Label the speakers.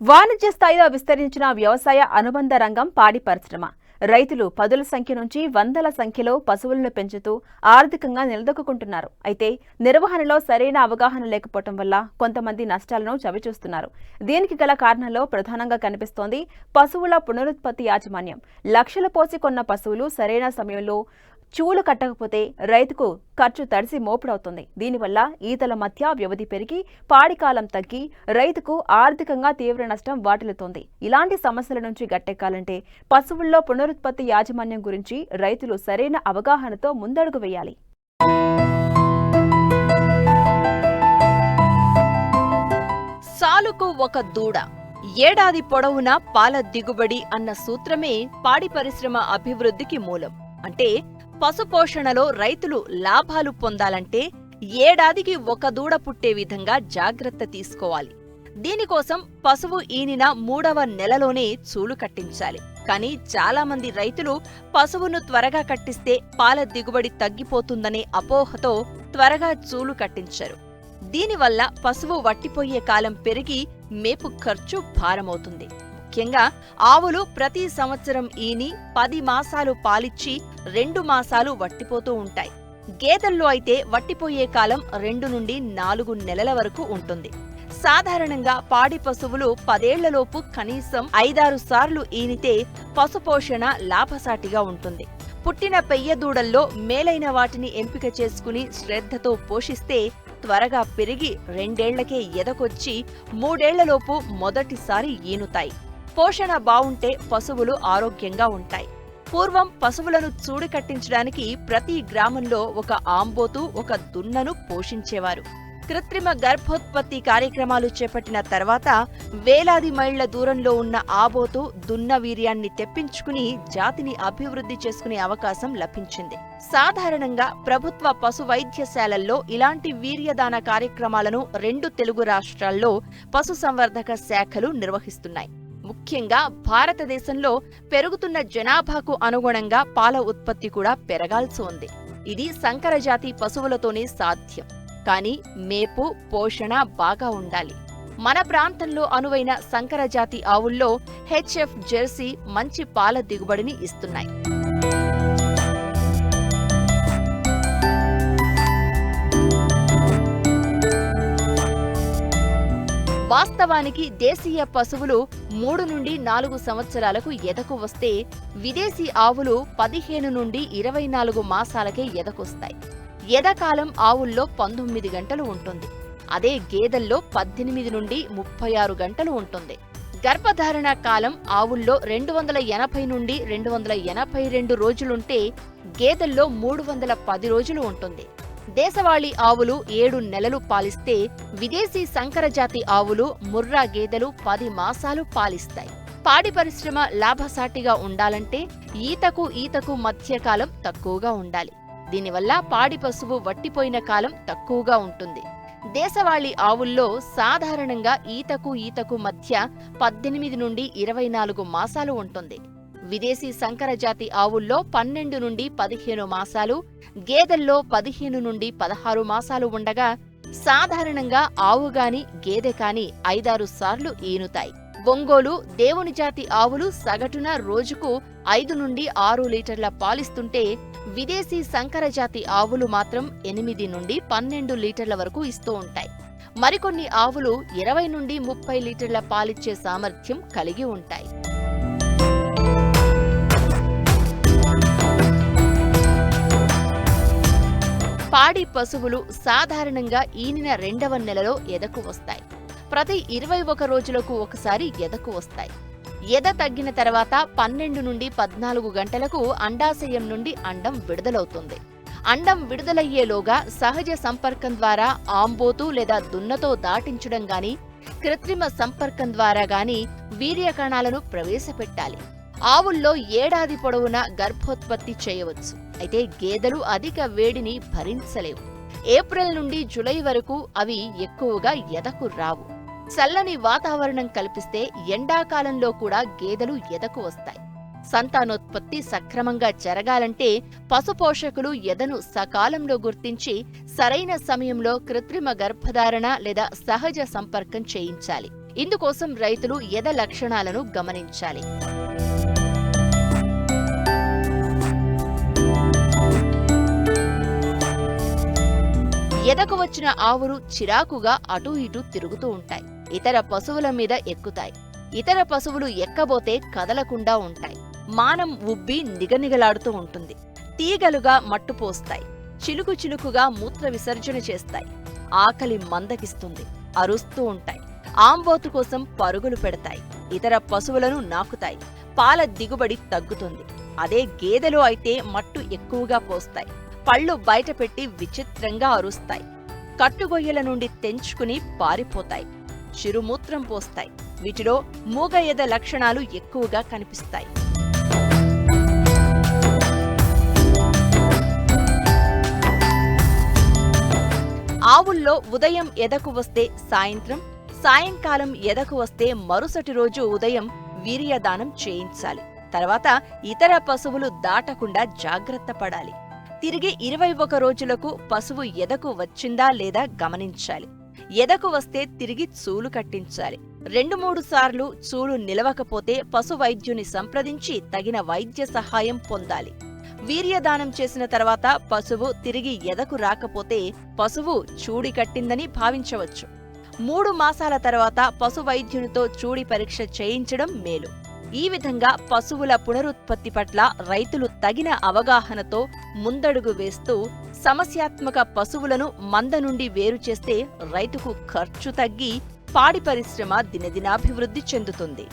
Speaker 1: వాణిజ్య స్థాయిలో విస్తరించిన వ్యవసాయ అనుబంధ రంగం పాడి పరిశ్రమ. రైతులు పదుల సంఖ్య నుంచి వందల సంఖ్యలో పశువులను పెంచుతూ ఆర్థికంగా నిలదొక్కుంటున్నారు అయితే నిర్వహణలో సరైన అవగాహన లేకపోవటం వల్ల కొంతమంది నష్టాలను చవిచూస్తున్నారు. దీనికి గల కారణంలో ప్రధానంగా కనిపిస్తోంది పశువుల పునరుత్పత్తి యాజమాన్యం. లక్షలు పోసి కొన్న పశువులు సరైన సమయంలో చూలు కట్టకపోతే రైతుకు ఖర్చు తడిసి మోపుడవుతుంది. దీనివల్ల ఈతల మధ్య వ్యవధి పెరిగి పాడికాలం తగ్గి రైతుకు ఆర్థికంగా తీవ్ర నష్టం వాటిల్లుతోంది. ఇలాంటి సమస్యల నుంచి గట్టెక్కాలంటే పశువుల్లో పునరుత్పత్తి యాజమాన్యం గురించి రైతులు సరైన అవగాహనతో ముందడుగు వేయాలి.
Speaker 2: సాలుకు ఒక దూడ. ఏడాది పొడవునా పాల దిగుబడి అన్న సూత్రమే పాడి పరిశ్రమ అభివృద్ధికి మూలం. అంటే పశుపోషణలో రైతులు లాభాలు పొందాలంటే ఏడాదికి ఒక దూడ పుట్టే విధంగా జాగ్రత్త తీసుకోవాలి. దీనికోసం పశువు ఈనిన మూడవ నెలలోనే చూలు కట్టించాలి. కానీ చాలామంది రైతులు పశువును త్వరగా కట్టిస్తే పాల దిగుబడి తగ్గిపోతుందనే అపోహతో త్వరగా చూలు కట్టించరు. దీనివల్ల పశువు వట్టిపోయే కాలం పెరిగి మేపు ఖర్చు భారమవుతుంది. ముఖ్యంగా ఆవులు ప్రతి సంవత్సరం ఈని పది మాసాలు పాలిచ్చి రెండు మాసాలు వట్టిపోతూ ఉంటాయి. గేదెల్లో అయితే వట్టిపోయే కాలం రెండు నుండి నాలుగు నెలల వరకు ఉంటుంది. సాధారణంగా పాడి పశువులు పదేళ్ళలోపు కనీసం ఐదారు సార్లు ఈనితే పశుపోషణ లాభసాటిగా ఉంటుంది. పుట్టిన పెయ్య దూడల్లో మేలైన వాటిని ఎంపిక చేసుకుని శ్రద్ధతో పోషిస్తే త్వరగా పెరిగి రెండేళ్ళకే ఎదకొచ్చి మూడేళ్ళలోపు మొదటిసారి ఈనుతాయి. పోషణ బావుంటే పశువులు ఆరోగ్యంగా ఉంటాయి. పూర్వం పశువులను చూడు కట్టించడానికి ప్రతి గ్రామంలో ఒక ఆంబోతు ఒక దున్నను పోషించేవారు. కృత్రిమ గర్భోత్పత్తి కార్యక్రమాలు చేపట్టిన తర్వాత వేలాది మైళ్ళ దూరంలో ఉన్న ఆబోతు దున్న వీర్యాన్ని తెప్పించుకుని జాతిని అభివృద్ధి చేసుకునే అవకాశం లభించింది. సాధారణంగా ప్రభుత్వ పశు వైద్యశాలల్లో ఇలాంటి వీర్యదాన కార్యక్రమాలను రెండు తెలుగు రాష్ట్రాల్లో పశుసంవర్ధక శాఖలు నిర్వహిస్తున్నాయి. ముఖ్యంగా భారతదేశంలో పెరుగుతున్న జనాభాకు అనుగుణంగా పాల ఉత్పత్తి కూడా పెరగాల్సి ఉంది. ఇది సంకరజాతి పశువులతోనే సాధ్యం. కానీ మేపు పోషణ బాగా ఉండాలి. మన ప్రాంతంలో అనువైన సంకరజాతి ఆవుల్లో హెచ్ఎఫ్ జెర్సీ మంచి పాల దిగుబడిని ఇస్తున్నాయి. వాస్తవానికి దేశీయ పశువులు మూడు నుండి నాలుగు సంవత్సరాలకు ఎదకు వస్తే విదేశీ ఆవులు పదిహేను నుండి ఇరవై నాలుగు మాసాలకే ఎదకొస్తాయి. ఎదకాలం ఆవుల్లో పంతొమ్మిది గంటలు ఉంటుంది. అదే గేదెల్లో పద్దెనిమిది నుండి ముప్పై ఆరు గంటలు ఉంటుంది. గర్భధారణ కాలం ఆవుల్లో రెండు వందల ఎనభై నుండి రెండు వందల ఎనభై రెండు రోజులుంటే గేదెల్లో మూడు వందల పది రోజులు ఉంటుంది. దేశవాళీ ఆవులు ఏడు నెలలు పాలిస్తే విదేశీ సంకరజాతి ఆవులు ముర్రా గేదెలు పది మాసాలు పాలిస్తాయి. పాడి పరిశ్రమ లాభసాటిగా ఉండాలంటే ఈతకు ఈతకు మధ్య కాలం తక్కువగా ఉండాలి. దీనివల్ల పాడి పశువు వట్టిపోయిన కాలం తక్కువగా ఉంటుంది. దేశవాళీ ఆవుల్లో సాధారణంగా ఈతకు ఈతకు మధ్య పద్దెనిమిది నుండి ఇరవై నాలుగు మాసాలు ఉంటుంది. విదేశీ సంకరజాతి ఆవుల్లో పన్నెండు నుండి పదిహేను మాసాలు గేదెల్లో పదిహేను నుండి పదహారు మాసాలు ఉండగా సాధారణంగా ఆవు గాని గేదె కాని ఐదారు సార్లు ఈనుతాయి. ఒంగోలు దేవుని జాతి ఆవులు సగటున రోజుకు ఐదు నుండి ఆరు లీటర్ల పాలిస్తుంటే విదేశీ సంకరజాతి ఆవులు మాత్రం ఎనిమిది నుండి పన్నెండు లీటర్ల వరకు ఇస్తూ ఉంటాయి. మరికొన్ని ఆవులు ఇరవై నుండి ముప్పై లీటర్ల పాలిచ్చే సామర్థ్యం కలిగి ఉంటాయి. పాడి పశువులు సాధారణంగా ఈనిన రెండవ నెలలో ఎదకు వస్తాయి. ప్రతి ఇరవై ఒక రోజులకు ఒకసారి ఎదకు వస్తాయి. ఎద తగ్గిన తర్వాత పన్నెండు నుండి పద్నాలుగు గంటలకు అండాశయం నుండి అండం విడుదలవుతుంది. అండం విడుదలయ్యేలోగా సహజ సంపర్కం ద్వారా ఆంబోతు లేదా దున్నతో దాటించడం గాని కృత్రిమ సంపర్కం ద్వారా గాని వీర్యకణాలను ప్రవేశపెట్టాలి. ఆవుల్లో ఏడాది పొడవునా గర్భోత్పత్తి చేయవచ్చు. అయితే గేదెలు అధిక వేడిని భరించలేవు. ఏప్రిల్ నుండి జులై వరకు అవి ఎక్కువగా ఎదకు రావు. చల్లని వాతావరణం కల్పిస్తే ఎండాకాలంలో కూడా గేదెలు ఎదకు వస్తాయి. సంతానోత్పత్తి సక్రమంగా జరగాలంటే పశుపోషకులు ఎదను సకాలంలో గుర్తించి సరైన సమయంలో కృత్రిమ గర్భధారణ లేదా సహజ సంపర్కం చేయించాలి. ఇందుకోసం రైతులు ఎద లక్షణాలను గమనించాలి. ఎదకు వచ్చిన ఆవులు చిరాకుగా అటూ ఇటూ తిరుగుతూ ఉంటాయి. ఇతర పశువుల మీద ఎక్కుతాయి. ఇతర పశువులు ఎక్కబోతే కదలకుండా ఉంటాయి. మానం ఉబ్బి నిగనిగలాడుతూ ఉంటుంది. తీగలుగా మట్టుపోస్తాయి చిలుకు చిలుకుగా మూత్ర విసర్జన చేస్తాయి. ఆకలి మందకిస్తుంది అరుస్తూ ఉంటాయి. ఆంబోతు కోసం పరుగులు పెడతాయి. ఇతర పశువులను నాకుతాయి. పాల దిగుబడి తగ్గుతుంది. అదే గేదెలు అయితే మట్టు ఎక్కువగా పోస్తాయి. పళ్ళు బయటపెట్టి విచిత్రంగా అరుస్తాయి. కట్టుగొయ్యల నుండి తెంచుకుని పారిపోతాయి. చిరుమూత్రం పోస్తాయి. వీటిలో మూగ ఎద లక్షణాలు ఎక్కువగా కనిపిస్తాయి. ఆవుల్లో ఉదయం ఎదకు వస్తే సాయంత్రం సాయంకాలం ఎదకు వస్తే మరుసటి రోజు ఉదయం వీర్యదానం చేయించాలి. తర్వాత ఇతర పశువులు దాటకుండా జాగ్రత్త పడాలి. తిరిగి ఇరవై ఒక రోజులకు పశువు ఎదకు వచ్చిందా లేదా గమనించాలి. ఎదకు వస్తే తిరిగి చూలు కట్టించాలి. రెండు మూడు సార్లు చూలు నిలవకపోతే పశు వైద్యుని సంప్రదించి తగిన వైద్య సహాయం పొందాలి. వీర్యదానం చేసిన తర్వాత పశువు తిరిగి ఎదకు రాకపోతే పశువు చూడి కట్టిందని భావించవచ్చు. మూడు మాసాల తర్వాత పశు వైద్యునితో చూడి పరీక్ష చేయించడం మేలు. ఈ విధంగా పశువుల పునరుత్పత్తి పట్ల రైతులు తగిన అవగాహనతో ముందడుగు వేస్తూ సమస్యాత్మక పశువులను మంద నుండి వేరు చేస్తే రైతుకు ఖర్చు తగ్గి పాడి పరిశ్రమ దినదినాభివృద్ధి చెందుతుంది.